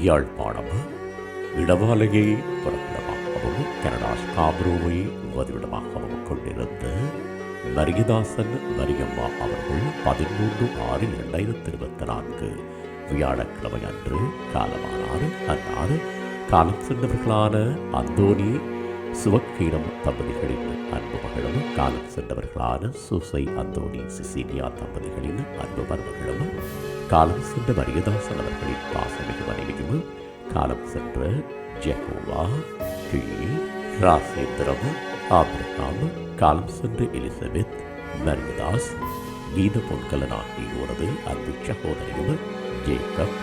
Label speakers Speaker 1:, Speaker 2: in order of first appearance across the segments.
Speaker 1: Yazhpanam இடவாலையை பிறப்பிடமாகவும் Canada ஸ்காப்ரோவை வதிவிடமாகவும் கொண்டிருந்த மரியதாசன் மரியம்மா அவர்கள் பதிமூன்று ஆறு இரண்டாயிரத்தி இருபத்தி நான்கு வியாழக்கிழமை அன்று காலமானார். அன்னார் காலம் சென்றவர்களான அந்தோனி சிவக்கீரம் தம்பதிகளின் அன்பு மகளும் காலம் சென்றவர்களான சுசை அந்தோனி சிசீலியா தம்பதிகளின் அன்பு மருமகளும் காலம் சென்ற மரியதாசன் அவர்களின் பாசமிகு காலம் சென்ற ஜெகோவா கி. ராசேந்திரம் ஆபிரகாம் காலம் சென்ற எலிசபெத் மரியதாஸ் கீத பொன்கலன் ஆகியோரது அன்பு சகோதரியும் ஜேக்கப்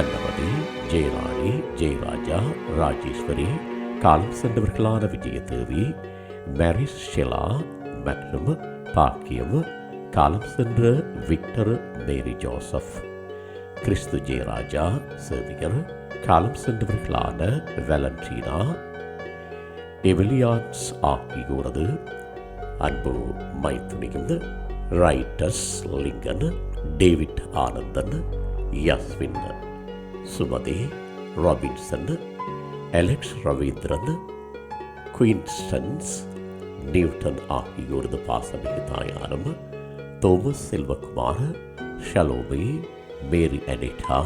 Speaker 1: அன்னமதி ஜெயராணி ஜெயராஜா ராஜேஸ்வரி காலம் சென்றவர்களான விஜயதேவி மேரிஸ் ஷெலா மற்றும் பாக்கியம் காலம் சென்ற Victor Mary Joseph. Kristhu Jeyaraja Xavier காலம் சென்றவர்களான வேலண்டீனா எவிலியான்ஸ் ஆகியோரது அன்பு மைத்துனியும் writers Lincoln David Anandan Yaswin Sumathi Robinson Alex Ravindran குயின்ஸ்டன்ஸ் Newton ஆகியோரது பாசமிகு தாயாரும் Thomas Selvakumar Shalomi Mary Anita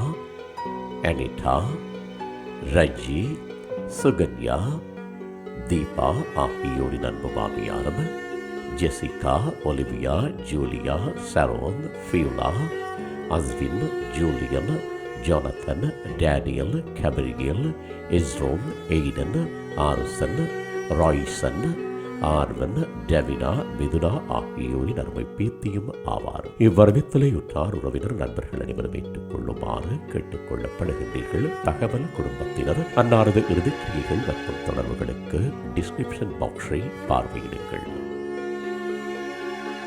Speaker 1: Anita Raji Sukanya Deepa ஆகியோரின் அன்பு மாமியாரும் Jessica Olivia Julia Sharon ஃபியூலா Ashwin Julian Jonathan Daniel Gabriel இஸ்ரோன் Aiden ஆருசன் ராய்சன் Arvan டெவினா Mithuna ஆகியோரின் அருமை பீத்தியும் ஆவார். இவ்வரவித்தலையுற்றார் உறவினர் நண்பர்கள் அனைவரும் ஏற்றுக் கொள்ளுமாறு கேட்டுக் கொள்ளப்படுகின்றீர்கள் தகவல் குடும்பத்தினர் அன்னாரது இறுதிக்கிரியைகள் மற்றும் தொடர்புகளுக்கு டிஸ்கிரிப்ஷன் பாக்ஸை பார்வையிடுங்கள்.